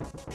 you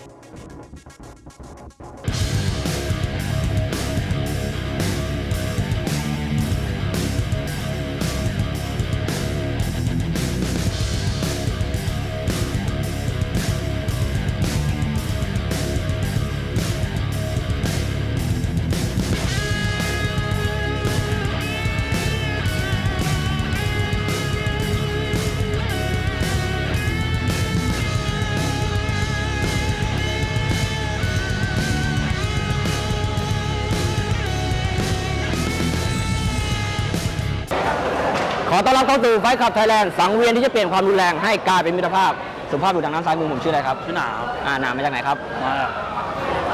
อต้อนรับเข้าสู่ไฟขับไทยแลนด์สังเวียนที่จะเปลี่ยนความรุนแรงให้กลายเป็นมิตรภาพ สุภาพบุรุษทางด้านซ้ายมือผมชื่ออะไรครับ ชื่อหนาวอ่าหนามมาจากไหนครับมาจาก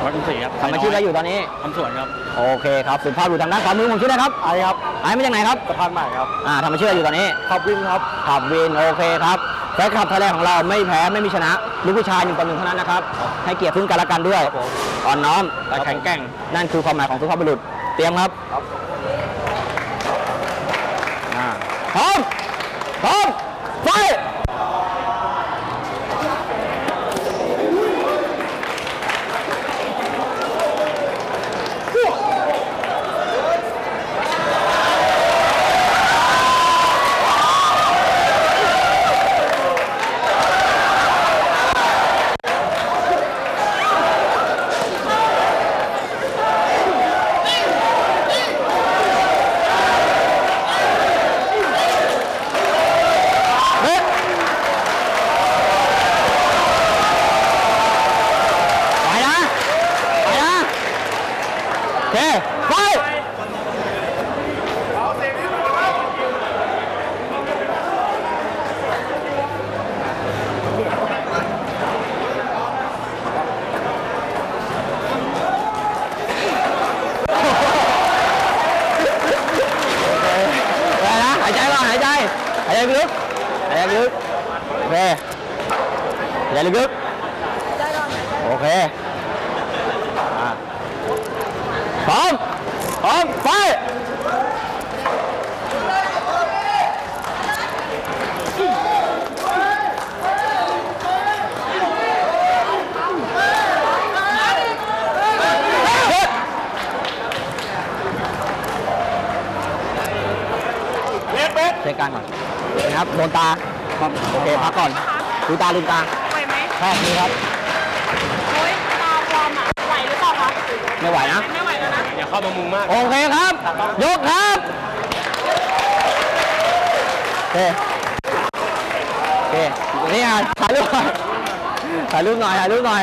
วัดกรุงศรีครับทำอาชีพอะไรอยู่ตอนนี้ทำสวนครับ โอเคครับ สุภาพบุรุษทางด้านขวามือผมชื่ออะไรครับ ไอครับ ไอ้มาจากไหนครับ สะพานใหม่ครับ อ่าทำอาชีพอะไรอยู่ตอนนี้ ขับวิ่งครับ ขับวิน โอเคครับไฟขับไทยแลนด์ของเราไม่แพ้ไม่มีชนะ ลูกผู้ชายหนึ่งต่อหนึ่งเท่านั้นนะครับ ให้เกียรติซึ่งกันและกันด้วยครับผมอ่อนน้อมแต่แข็งแกร่ง นั่นคือความหมายของสุภาพบุรุษ เตรียมครับ ครับ อ่าพร้อมพร้อมไฟ เฮ้ยไปนะไปนะ โอเคไปไปนะหายใจก่อนห ร้อมพร้อมไปหยุดเช็คการก่อนนะครับโดนตาโอเคพักก่อนดูตาลืมตาไหวไหมแค่นี้ครับ โอ้ยตาฟอร์มอะไหวหรือเปล่าคะไม่ไหวนะ เข้ามามุงมาก โอเคครับ ยกครับโอเคโอเคนี่อะถ่ายรูปหน่อยถ่ายรูปหน่อยถ่ายรูปหน่อย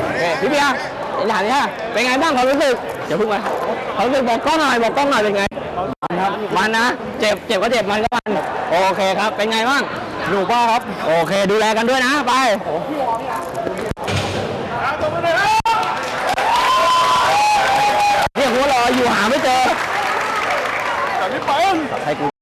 โอเคพี่เบียร์ถามนี่ฮะเป็นไงบ้างความรู้สึกเดี๋ยวพูดมาความรู้สึกบอกกล้องหน่อยบอกกล้องหน่อยเป็นไงมันครับมันนะ เจ็บเจ็บก็เจ็บมันก็มัน โอเคครับ เป็นไงบ้าง หนูป้าครับ โอเค ดูแลกันด้วยนะ ไปเรียกหัวรออยู่หาไม่เจอแต่พี่เปิ้ลให้กู